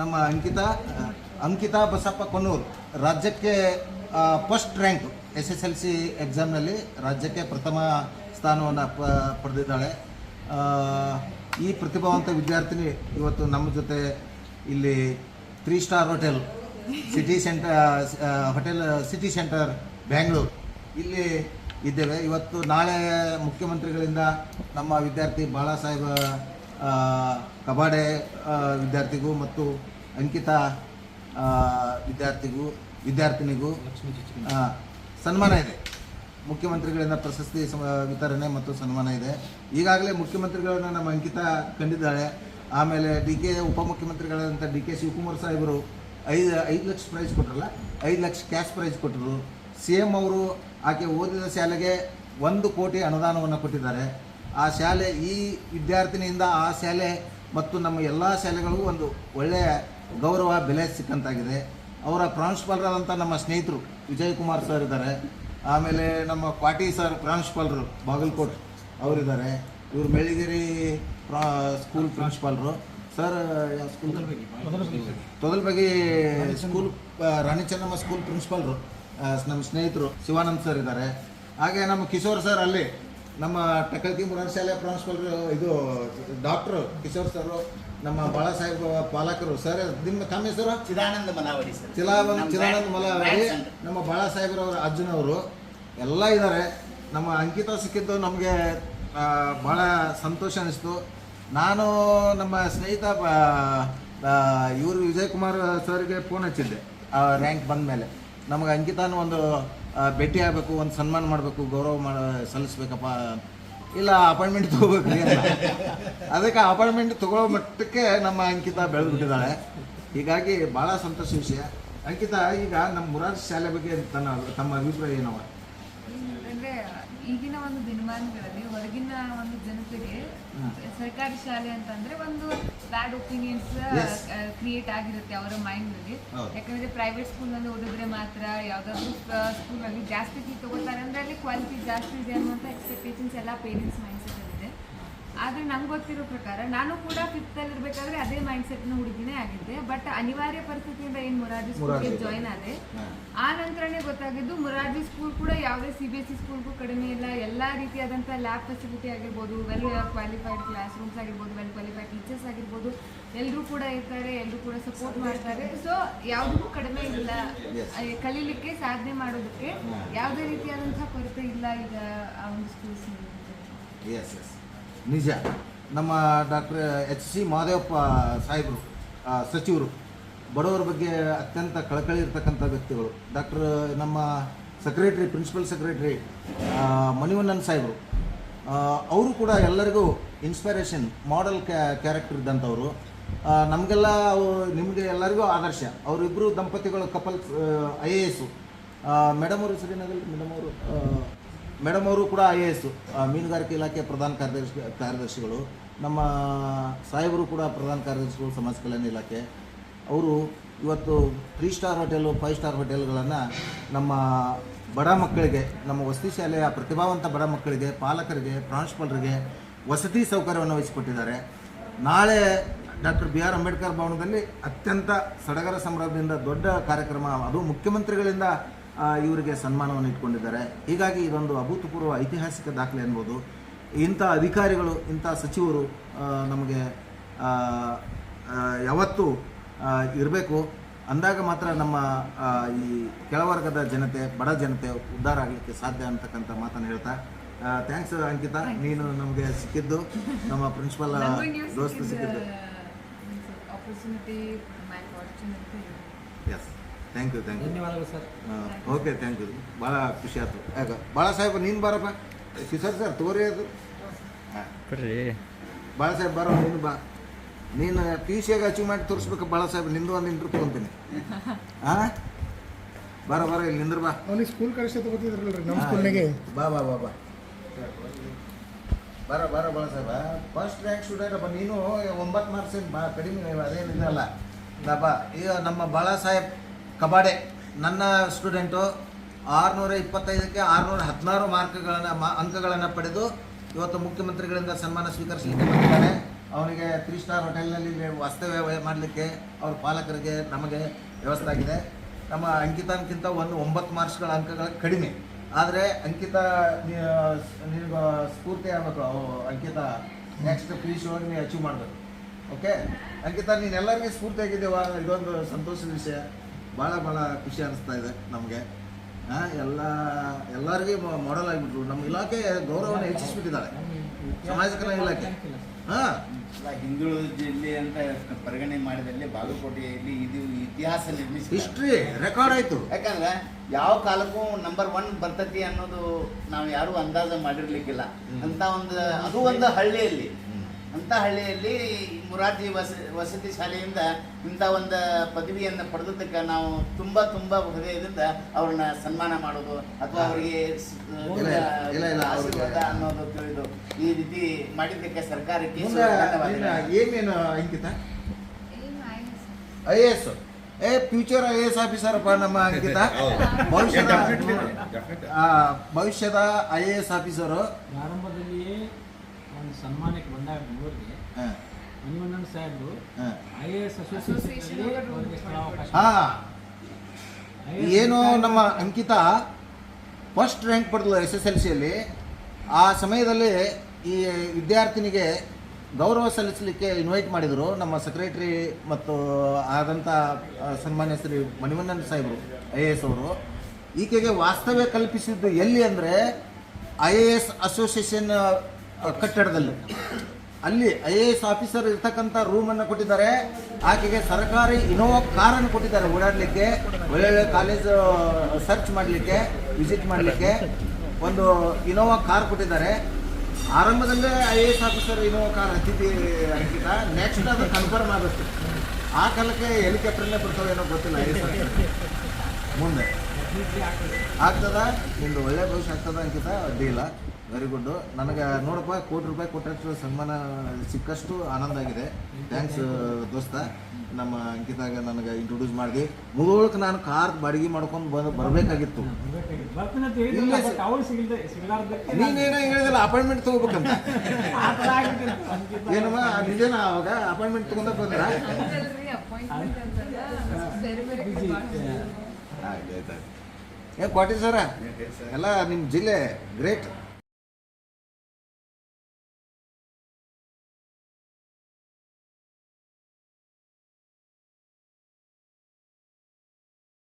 ನಮ್ಮ ಅಂಕಿತಾ ಅಂಕಿತಾ ಬಸಪ್ಪ ಕೊನ್ನೂರು ರಾಜ್ಯಕ್ಕೆ first rank S S L C ಎಕ್ಸಾಮ್ನಲ್ಲಿ ರಾಜ್ಯಕ್ಕೆ ಪ್ರಥಮ ಸ್ಥಾನವನ್ನು ಪ, ಪಡೆದಿದ್ದಾಳೆ. ಈ ಪ್ರತಿಭಾವಂತ ವಿದ್ಯಾರ್ಥಿನಿ ಇವತ್ತು ನಮ್ಮ ಜೊತೆ ಇಲ್ಲಿ three star hotel city centre hotel city centre Bangalore ಇಲ್ಲಿ ಇದ್ದೇವೆ. ಇವತ್ತು ನಾಳೆ ಮುಖ್ಯಮಂತ್ರಿಗಳಿಂದ ನಮ್ಮ ವಿದ್ಯಾರ್ಥಿ ಬಾಳಾ ಸಾಹೇಬ ಕಬಾಡೆ ವಿದ್ಯಾರ್ಥಿಗೂ ಮತ್ತು ಅಂಕಿತಾ ವಿದ್ಯಾರ್ಥಿಗೂ, ವಿದ್ಯಾರ್ಥಿನಿಗೂ ಸನ್ಮಾನ ಇದೆ. ಮುಖ್ಯಮಂತ್ರಿಗಳಿಂದ ಪ್ರಶಸ್ತಿ ವಿತರಣೆ ಮತ್ತು ಸನ್ಮಾನ ಇದೆ. ಈಗಾಗಲೇ ಮುಖ್ಯಮಂತ್ರಿಗಳನ್ನ ನಮ್ಮ ಅಂಕಿತ ಕಂಡಿದ್ದಾಳೆ. ಆಮೇಲೆ ಡಿ ಕೆ ಉಪಮುಖ್ಯಮಂತ್ರಿಗಳಾದಂಥ ಡಿ ಕೆ ಶಿವಕುಮಾರ್ ಸಾಹೇಬರು ಐದು ಐದು ಲಕ್ಷ ಪ್ರೈಸ್ ಕೊಟ್ಟರಲ್ಲ ಐದು ಲಕ್ಷ ಕ್ಯಾಶ್ ಪ್ರೈಸ್ ಕೊಟ್ಟರು ಸಿ ಎಂ ಅವರು ಆಕೆ ಓದಿದ ಶಾಲೆಗೆ ಒಂದು ಕೋಟಿ ಅನುದಾನವನ್ನು ಕೊಟ್ಟಿದ್ದಾರೆ. ಆ ಶಾಲೆ ಈ ವಿದ್ಯಾರ್ಥಿನಿಯಿಂದ ಆ ಶಾಲೆ ಮತ್ತು ನಮ್ಮ ಎಲ್ಲ ಶಾಲೆಗಳಿಗೂ ಒಂದು ಒಳ್ಳೆಯ ಗೌರವ, ಬೆಲೆ ಸಿಕ್ಕಂತಾಗಿದೆ. ಅವರ ಪ್ರಾಂಶುಪಾಲರಾದಂಥ ನಮ್ಮ ಸ್ನೇಹಿತರು ವಿಜಯಕುಮಾರ್ ಸರ್ ಇದ್ದಾರೆ. ಆಮೇಲೆ ನಮ್ಮ ಪಾಟಿ ಸರ್ ಪ್ರಾಂಶುಪಾಲರು ಬಾಗಲಕೋಟ್ ಅವರಿದ್ದಾರೆ. ಇವರು ಮೆಳಿಗಿರಿ ಪ್ರಾ ಸ್ಕೂಲ್ ಪ್ರಾಂಶುಪಾಲರು. Sir school Todalbagi school Rani Chennamma school ಪ್ರಿನ್ಸಿಪಾಲ್ರು ನಮ್ಮ ಸ್ನೇಹಿತರು ಶಿವಾನಂದ್ ಸರ್ ಇದ್ದಾರೆ. ಹಾಗೆ ನಮ್ಮ ಕಿಶೋರ್ ಸರ್ ಅಲ್ಲಿ ನಮ್ಮ ಟಕಲ್ಕಿ ಮುರಾರ್ ಶಾಲೆ ಪ್ರಾಂಶುಪಾಲರು ಇದು ಡಾಕ್ಟ್ರು ಕಿಶೋರ್ ಸರ್ ನಮ್ಮ ಬಾಳ ಸಾಹೇಬ್ ಪಾಲಕರು. ಸರ್ ನಿಮ್ಮ ತಮ್ಮ ಹೆಸರು? ಚಿದಾನಂದ ಸರ್. ಚಿಲಾವನ್ ಬ್ಯಾಟ್ಸ್ ಅಂತ. ನಮ್ಮ ಬಾಳಾ ಸಾಹೇಬ್ರವ್ರ ಅಜ್ಜನವರು ಎಲ್ಲ ಇದ್ದಾರೆ ನಮ್ಮ ಅಂಕಿತ ಸಿಕ್ಕಿದ್ದು ನಮಗೆ ಭಾಳ ಸಂತೋಷ ಅನಿಸ್ತು. ನಾನು ನಮ್ಮ ಸ್ನೇಹಿತ ಇವರು ವಿಜಯ್ ಕುಮಾರ್ ಸರ್ಗೆ ಫೋನ್ ಹಚ್ಚಿದ್ದೆ ರ್ಯಾಂಕ್ ಬಂದ ಮೇಲೆ ನಮಗೆ ಅಂಕಿತಾನು ಒಂದು ಭೇಟಿ ಆಗಬೇಕು, ಒಂದು ಸನ್ಮಾನ ಮಾಡಬೇಕು, ಗೌರವ ಮಾಡ ಸಲ್ಲಿಸ್ಬೇಕಪ್ಪ. ಇಲ್ಲ ಅಪಾಯಿಂಟ್ಮೆಂಟ್ ತೊಗೋಬೇಕು. ಅದಕ್ಕೆ ಅಪಾಯಿಂಟ್ಮೆಂಟ್ ತಗೊಳ್ಳೋ ಮಟ್ಟಕ್ಕೆ ನಮ್ಮ ಅಂಕಿತ ಬೆಳೆದ್ಬಿಟ್ಟಿದ್ದಾಳೆ ಹೀಗಾಗಿ ಭಾಳ ಸಂತೋಷ ವಿಷಯ. ಅಂಕಿತ, ಈಗ ನಮ್ಮ ಮುರಾರ್ಜಿ ಶಾಲೆ ಬಗ್ಗೆ ತನ್ನ ತಮ್ಮ ಅಭಿಪ್ರಾಯ ಏನವ? ಈಗಿನ ಒಂದು ದಿನಮಾನಗಳಲ್ಲಿ ಹೊರಗಿನ ಒಂದು ಜನತೆಗೆ ಸರ್ಕಾರಿ ಶಾಲೆ ಅಂತಂದ್ರೆ ಒಂದು ಬ್ಯಾಡ್ ಒಪಿನಿಯನ್ಸ್. ಕ್ರಿಯೇಟ್ ಆಗಿರುತ್ತೆ ಅವರ ಮೈಂಡ್ನಲ್ಲಿ ಯಾಕಂದ್ರೆ ಪ್ರೈವೇಟ್ ಸ್ಕೂಲ್ನಲ್ಲಿ ಓದಿದ್ರೆ ಮಾತ್ರ ಯಾವ್ದಾದ್ರು ಸ್ಕೂಲ್ನಲ್ಲಿ ಜಾಸ್ತಿ ಫೀ ತಗೋತಾರೆ ಅಂದ್ರೆ ಅಲ್ಲಿ ಕ್ವಾಲಿಟಿ ಜಾಸ್ತಿ ಇದೆ ಅನ್ನುವಂತ ಎಕ್ಸ್ಪೆಕ್ಟೇಷನ್ಸ್ ಎಲ್ಲ ಪೇರೆಂಟ್ಸ್ ಮೈಂಡ್ ಸೆಟ್ ಆದ್ರೆ ನಂಗೆ ಗೊತ್ತಿರೋ ಪ್ರಕಾರ ನಾನು ಕೂಡ ಫಿಫ್ತ್ ಅಲ್ಲಿ ಇರ್ಬೇಕಾದ್ರೆ ಅದೇ ಮೈಂಡ್ ಸೆಟ್ನ ಹುಡುಗಿನೇ ಆಗಿದ್ದೆ. ಬಟ್ ಅನಿವಾರ್ಯ ಪರಿಸ್ಥಿತಿಯಿಂದ ಏನು ಮೊರಾರ್ಜಿ ಸ್ಕೂಲ್ಗೆ. ಜಾಯ್ನ್ ಆದೆ. ಆ ನಂತರನೇ ಗೊತ್ತಾಗಿದ್ದು ಮುರಾರ್ಜಿ ಸ್ಕೂಲ್ ಕೂಡ ಯಾವುದೇ ಸಿ ಬಿ ಎಸ್ ಸಿ ಸ್ಕೂಲ್ಗೂ ಕಡಿಮೆ ಇಲ್ಲ. ಎಲ್ಲ ರೀತಿಯಾದಂಥ ಲ್ಯಾಬ್ ಫೆಸಿಲಿಟಿ ಆಗಿರ್ಬೋದು ವೆಲ್ ಕ್ವಾಲಿಫೈಡ್ ಕ್ಲಾಸ್ ರೂಮ್ಸ್ ಆಗಿರ್ಬೋದು ವೆಲ್ ಕ್ವಾಲಿಫೈಡ್ ಟೀಚರ್ಸ್ ಆಗಿರ್ಬೋದು. ಎಲ್ಲರೂ ಕೂಡ ಇರ್ತಾರೆ ಎಲ್ಲರೂ ಕೂಡ ಸಪೋರ್ಟ್ ಮಾಡ್ತಾರೆ. ಸೊ ಯಾವುದಕ್ಕೂ ಕಡಿಮೆ ಇಲ್ಲ. ಕಲೀಲಿಕ್ಕೆ ಸಾಧನೆ ಮಾಡೋದಕ್ಕೆ ಯಾವುದೇ ರೀತಿಯಾದಂಥ ಕೊರತೆ ಇಲ್ಲ ಈಗ ಆ ಒಂದು ಸ್ಕೂಲ್ಸ್ ಎಸ್ ಎಸ್ ನಿಜ. ನಮ್ಮ ಡಾಕ್ಟರ್ ಎಚ್ ಸಿ ಮಹದೇವಪ್ಪ ಸಾಹೇಬರು ಸಚಿವರು, ಬಡವರ ಬಗ್ಗೆ ಅತ್ಯಂತ ಕಳಕಳಿ ಇರ್ತಕ್ಕಂಥ ವ್ಯಕ್ತಿಗಳು. ಡಾಕ್ಟರ್ ನಮ್ಮ ಸೆಕ್ರೆಟ್ರಿ, ಪ್ರಿನ್ಸಿಪಲ್ ಸೆಕ್ರೆಟ್ರಿ ಮಣಿವಣ್ಣನ್ ಸಾಹೇಬರು. ಅವರು ಕೂಡ ಎಲ್ಲರಿಗೂ ಇನ್ಸ್ಪಿರೇಷನ್, ಮಾಡೆಲ್ ಕ್ಯಾರೆಕ್ಟರ್ ಇದ್ದಂಥವ್ರು. ನಮಗೆಲ್ಲ ನಿಮಗೆ ಎಲ್ಲರಿಗೂ ಆದರ್ಶ. ಅವರಿಬ್ಬರು ದಂಪತಿಗಳು couples I A S madam ಅವರು ಸರಿನಾಗಲ್ಲ ಮೇಡಮ್ ಅವರು ಮೇಡಮ್ ಅವರು ಕೂಡ ಐ ಎ ಎಸ್ ಮೀನುಗಾರಿಕೆ ಇಲಾಖೆ ಪ್ರಧಾನ ಕಾರ್ಯದರ್ಶಿ, ಕಾರ್ಯದರ್ಶಿಗಳು, ನಮ್ಮ ಸಾಹೇಬರು ಕೂಡ ಪ್ರಧಾನ ಕಾರ್ಯದರ್ಶಿಗಳು, ಸಮಾಜ ಕಲ್ಯಾಣ ಇಲಾಖೆ, ಅವರು ಇವತ್ತು three star hotel five star ಹೋಟೆಲ್ಗಳನ್ನು ನಮ್ಮ ಬಡ ಮಕ್ಕಳಿಗೆ, ನಮ್ಮ ವಸತಿ ಶಾಲೆಯ ಪ್ರತಿಭಾವಂತ ಬಡ ಮಕ್ಕಳಿಗೆ, ಪಾಲಕರಿಗೆ, ಪ್ರಾಂಶುಪಾಲರಿಗೆ ವಸತಿ ಸೌಕರ್ಯವನ್ನು ವಹಿಸಿಕೊಟ್ಟಿದ್ದಾರೆ ನಾಳೆ ಡಾಕ್ಟರ್ ಬಿ ಆರ್ ಅಂಬೇಡ್ಕರ್ ಭವನದಲ್ಲಿ ಅತ್ಯಂತ ಸಡಗರ ಸಂಭ್ರಮದಿಂದ ದೊಡ್ಡ ಕಾರ್ಯಕ್ರಮ, ಅದು ಮುಖ್ಯಮಂತ್ರಿಗಳಿಂದ ಇವರಿಗೆ ಸನ್ಮಾನವನ್ನು ಇಟ್ಕೊಂಡಿದ್ದಾರೆ. ಹೀಗಾಗಿ ಇದೊಂದು ಅಭೂತಪೂರ್ವ ಐತಿಹಾಸಿಕ ದಾಖಲೆ ಅನ್ಬೋದು ಇಂಥ ಅಧಿಕಾರಿಗಳು ಇಂಥ ಸಚಿವರು ನಮಗೆ ಯಾವತ್ತೂ ಇರಬೇಕು. ಅಂದಾಗ ಮಾತ್ರ ನಮ್ಮ ಈ ಕೆಳವರ್ಗದ ಜನತೆ ಬಡ ಜನತೆ ಉದ್ಧಾರ ಆಗಲಿಕ್ಕೆ ಸಾಧ್ಯ ಅಂತಕ್ಕಂಥ ಮಾತನ್ನು ಹೇಳ್ತಾ ಥ್ಯಾಂಕ್ಸ್ ಅಂಕಿತಾ. ನೀನು ನಮಗೆ ಸಿಕ್ಕಿದ್ದು ನಮ್ಮ ಪ್ರಿನ್ಸಿಪಲ್ ದೋಸ್ತು ಸಿಕ್ಕಿದ್ದು yes thank you thank you ಧನ್ಯವಾದಗಳು ಸರ್. ಓಕೆ ಥ್ಯಾಂಕ್ ಯು ಭಾಳ ಖುಷಿ ಆಯ್ತು. ಯಾಕೆ? ಭಾಳ ಸಾಹೇಬ್ ನೀನು ಬಾರಪ್ಪ. ಸರ್ ಸರ್ ತೋರಿ ಅದು. ಹಾಂ. ಕೊಡ್ರಿ. ಭಾಳ ಸಾಹೇಬ್ ಬಾರೋ ನೀನು ಬಾ. ನೀನು ಪಿ ಯು ಸಿಯಾಗ ಅಚೀವ್ ಮಾಡಿ ತೋರಿಸ್ಬೇಕು ಭಾಳ ಸಾಹೇಬ್ ನಿಂದು ಒಂದು ಇಂಟ್ರೂ ತೊಗೊಂತೀನಿ. ಹಾಂ? ಬಾರ ಬಾರ ಇಲ್ಲಿ ನಿಂದ್ರ ಬಾ. ಅವ್ನಿಗೆ ಸ್ಕೂಲ್ ಕಳಿಸಿ ತಗೋತಿದ್ರಲ್ರಿ ನಮ್ಮ ಸ್ಕೂಲ್ನಾಗೆ ಬಾ ಬಾ ಬಾ ಬಾ. ಬಾರ ಬಾರ ಬಾಳ ಸಾಹೇಬ ಫಸ್ಟ್ ರ್ಯಾಂಕ್ ಸ್ಟೂಡೆಂಟ್ ಅಪ್ಪ ನೀನು ಒಂಬತ್ತು ಮಾರ್ಕ್ಸ್ ಏನು ಬಾ ಕಡಿಮೆ ಅದೇನಿದಲ್ಲ ಬಾ ಈಗ ನಮ್ಮ ಬಾಳಾ ಸಾಹೇಬ್ ಕಬಾಡೆ. ನನ್ನ ಸ್ಟೂಡೆಂಟು ಆರುನೂರ ಇಪ್ಪತ್ತೈದಕ್ಕೆ ಆರುನೂರ ಹದಿನಾರು ಮಾರ್ಕ್ಗಳನ್ನು, ಮಾ, ಅಂಕಗಳನ್ನು ಪಡೆದು ಇವತ್ತು ಮುಖ್ಯಮಂತ್ರಿಗಳಿಂದ ಸನ್ಮಾನ ಸ್ವೀಕರಿಸಲಿಕ್ಕೆ ಬಂದಿದ್ದಾರೆ ಅವರಿಗೆ ತ್ರೀ ಸ್ಟಾರ್ ಹೋಟೆಲ್ನಲ್ಲಿ ವಾಸ್ತವ್ಯ ಮಾಡಲಿಕ್ಕೆ ಅವ್ರ ಪಾಲಕರಿಗೆ ನಮಗೆ ವ್ಯವಸ್ಥೆ ಆಗಿದೆ. ನಮ್ಮ ಅಂಕಿತನ್ಕಿಂತ ಒಂದು ಒಂಬತ್ತು ಮಾರ್ಕ್ಸ್ಗಳ ಅಂಕಗಳ ಕಡಿಮೆ. ಆದರೆ ಅಂಕಿತ ನೀವು ಸ್ಫೂರ್ತಿ ಆಗಬೇಕು ಅಂಕಿತ. ನೆಕ್ಸ್ಟ್ ಪಿ ಯು ನೀವು ಅಚೀವ್ ಮಾಡಬೇಕು. ಓಕೆ ಅಂಕಿತ ನೀನು ಎಲ್ಲರಿಗೂ ಸ್ಫೂರ್ತಿ ಆಗಿದ್ದೇವ? ಇದೊಂದು ಸಂತೋಷದ ವಿಷಯ. ಭಾಳ ಭಾಳ ಖುಷಿ ಅನಿಸ್ತಾ ಇದೆ ನಮಗೆ. ಹಾಂ ಎಲ್ಲ ಎಲ್ಲರಿಗೂ ಮಾಡೆಲ್ ಆಗಿಬಿಟ್ರು. ನಮ್ಮ ಇಲಾಖೆ ಗೌರವವನ್ನು ಹೆಚ್ಚಿಸ್ಬಿಟ್ಟಿದ್ದಾರೆ. ಸಮಾಜ ಕಲ್ಯಾಣ ಇಲಾಖೆ. ಹಾಂ. ಹಿಂದುಳಿದ ಜಿಲ್ಲೆ ಅಂತ ಪರಿಗಣನೆ ಮಾಡಿದಲ್ಲಿ ಬಾಗಲಕೋಟೆಯಲ್ಲಿ ಇದು ಇತಿಹಾಸ ನಿರ್ಮಿಸಿ ಹಿಸ್ಟ್ರಿ ರೆಕಾರ್ಡ್ ಆಯಿತು. ಯಾಕಂದ್ರೆ ಯಾವ ಕಾಲಕ್ಕೂ ನಂಬರ್ ಒನ್ ಬರ್ತತಿ ಅನ್ನೋದು ನಾವು ಯಾರು ಅಂದಾಜು ಮಾಡಿರ್ಲಿಕ್ಕಿಲ್ಲ. ಅಂತ ಒಂದು ಅದು ಒಂದು ಹಳ್ಳಿಯಲ್ಲಿ. ಅಂತ ಹಳ್ಳಿಯಲ್ಲಿ ಮುರಾರ್ಜಿ ವಸ ವಸತಿ ಶಾಲೆಯಿಂದ ಇಂಥ ಒಂದು ಪದವಿಯನ್ನು ಪಡೆದಕ್ಕೆ ನಾವು ತುಂಬ ತುಂಬ ಹೃದಯದಿಂದ ಅವ್ರನ್ನ ಸನ್ಮಾನ ಮಾಡೋದು ಅಥವಾ ಅವರಿಗೆ ಇಲ್ಲ, ಇಲ್ಲ, ಇಲ್ಲ, ಅವ್ರಿಗೆ- ಆಶೀರ್ವಾದ ಅನ್ನೋದು ತಿಳಿದು ಈ ರೀತಿ ಮಾಡಿದ್ದಕ್ಕೆ ಸರ್ಕಾರಕ್ಕೆ. ಏನೇನು Ankita? I A S. A future I A S officer ಅಪ್ಪ ನಮ್ಮ ಅಂಕಿತ. ಭವಿಷ್ಯದ ಆ, ಭವಿಷ್ಯದ ಐ ಎ ಎಸ್ ಆಫೀಸರು ಪ್ರಾರಂಭದಲ್ಲಿಯೇ ಒಂದು ಸನ್ಮಾನಕ್ಕೆ ಬಂದಾಗ ಬೆಂಗಳೂರಿಗೆ ಹಾಂ. ಮಣಿವಣ್ಣನ್ ಸಾಹೇಬರು ಹಾಂ. ಐ ಎ ಎಸ್ ಅಸೋಸಿಯೇಷನ್ ಏನು ನಮ್ಮ ಅಂಕಿತ ಫಸ್ಟ್ ರ್ಯಾಂಕ್ ಪಡೆದಳು ಎಸ್ ಎಸ್ ಎಲ್ ಸಿಯಲ್ಲಿ. ಆ ಸಮಯದಲ್ಲಿ ಈ ವಿದ್ಯಾರ್ಥಿನಿಗೆ ಗೌರವ ಸಲ್ಲಿಸಲಿಕ್ಕೆ ಇನ್ವೈಟ್ ಮಾಡಿದರು ನಮ್ಮ ಸೆಕ್ರೆಟರಿ ಮತ್ತು ಆದಂಥ ಸನ್ಮಾನ್ಯ ಶ್ರೀ ಮಣಿವಣ್ಣನ್ ಸಾಹೇಬರು ಐ ಎ ಎಸ್ ಅವರು. ಈಕೆಗೆ ವಾಸ್ತವ್ಯ ಕಲ್ಪಿಸಿದ್ದು ಎಲ್ಲಿ ಅಂದರೆ ಐ ಎ ಎಸ್ ಅಸೋಸಿಯೇಷನ್ ಕಟ್ಟಡದಲ್ಲಿ. ಅಲ್ಲಿ ಐ ಎ ಎಸ್ ಆಫೀಸರ್ ಇರ್ತಕ್ಕಂಥ ರೂಮನ್ನು ಕೊಟ್ಟಿದ್ದಾರೆ. ಆಕೆಗೆ ಸರ್ಕಾರಿ ಇನೋವಾ ಕಾರನ್ನು ಕೊಟ್ಟಿದ್ದಾರೆ ಓಡಾಡಲಿಕ್ಕೆ, ಒಳ್ಳೊಳ್ಳೆ ಕಾಲೇಜು ಸರ್ಚ್ ಮಾಡಲಿಕ್ಕೆ, ವಿಸಿಟ್ ಮಾಡಲಿಕ್ಕೆ. ಒಂದು ಇನೋವಾ ಕಾರ್ ಕೊಟ್ಟಿದ್ದಾರೆ. ಆರಂಭದಲ್ಲೇ I A S officer Innova car ಅತಿಥಿ ಅಂಕಿತ ನೆಕ್ಸ್ಟ್ ಅದು ಕನ್ಫರ್ಮ್ ಆಗುತ್ತೆ ಆ ಕಾಲಕ್ಕೆ ಹೆಲಿಕಾಪ್ಟರ್ನೇ ಬರ್ತಾವೇನೋ ಗೊತ್ತಿಲ್ಲ ಐ ಎಸ್ ಮುಂದೆ. ಆಗ್ತದ ನಿಂದು ಒಳ್ಳೆ ಭವಿಷ್ಯ ಆಗ್ತದ ಅಂಕಿತ ಅಡ್ಡಿ ಇಲ್ಲ ವೆರಿ ಗುಡ್ ನನಗೆ ನೋಡಪ್ಪ ಕೋಟಿ ರೂಪಾಯಿ ಕೊಟ್ಟಷ್ಟು ಸನ್ಮಾನ ಸಿಕ್ಕಷ್ಟು ಆನಂದ ಆಗಿದೆ ಥ್ಯಾಂಕ್ಸ್ ದೋಸ್ತ ನಮ್ಮ ಅಂಕಿತಾಗ ನನಗೆ ಇಂಟ್ರೊಡ್ಯೂಸ್ ಮಾಡಿದೆ ಮುಗೋಳಕ್ಕೆ ನಾನು ಕಾರ್ ಬಾಡಿಗೆ ಮಾಡ್ಕೊಂಡು ಬಂದು ಬರಬೇಕಾಗಿತ್ತು ನೀನೇನೋ ಹೇಳಿದಲ್ಲ ಅಪಾಯಿಂಟ್ಮೆಂಟ್ ತಗೋಬೇಕಂತ. ಏನಮ್ಮ ನಿಜೇನ ಅವಾಗ ಅಪಾಯಿಂಟ್ಮೆಂಟ್ ತಗೊಂಡ ಬಂದ್ರ ಆಯ್ತು ಆಯ್ತು ಏನು ಕ್ವಾಟಿ ಸರ ಎಲ್ಲ ನಿಮ್ಮ ಜಿಲ್ಲೆ ಗ್ರೇಟ್